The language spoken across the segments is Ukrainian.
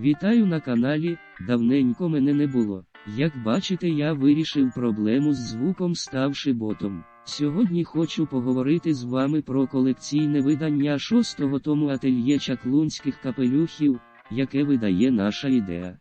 Вітаю на каналі, давненько мене не було. Як бачите, я вирішив проблему з звуком ставши ботом. Сьогодні хочу поговорити з вами про колекційне видання шостого тому ательє чаклунських капелюхів, яке видає наша ідея.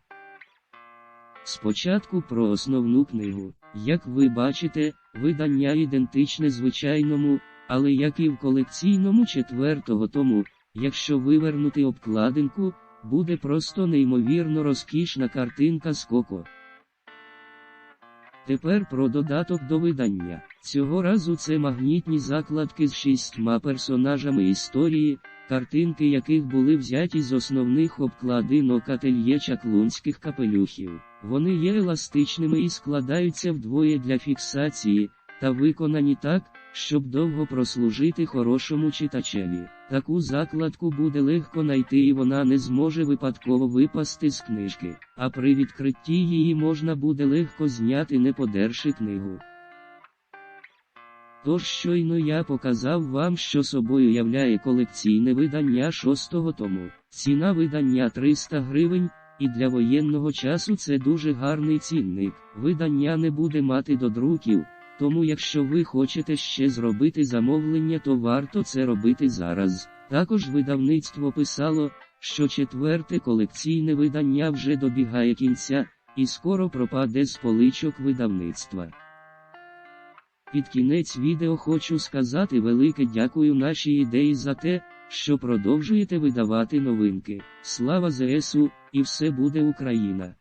Спочатку про основну книгу. Як ви бачите, видання ідентичне звичайному, але як і в колекційному четвертого тому, якщо вивернути обкладинку, буде просто неймовірно розкішна картинка з коко. Тепер про додаток до видання. Цього разу це магнітні закладки з шістьма персонажами історії, картинки яких були взяті з основних обкладинок ательє чаклунських капелюхів. Вони є еластичними і складаються вдвоє для фіксації, та виконані так, щоб довго прослужити хорошому читачеві. Таку закладку буде легко знайти і вона не зможе випадково випасти з книжки, а при відкритті її можна буде легко зняти не подерши книгу. Тож щойно я показав вам, що собою являє колекційне видання шостого тому. Ціна видання 300 гривень, і для воєнного часу це дуже гарний цінник. Видання не буде мати додруків, тому якщо ви хочете ще зробити замовлення, то варто це робити зараз. Також видавництво писало, що четверте колекційне видання вже добігає кінця, і скоро пропаде з поличок видавництва. Під кінець відео хочу сказати велике дякую нашій ідеї за те, що продовжуєте видавати новинки. Слава ЗСУ, і все буде Україна!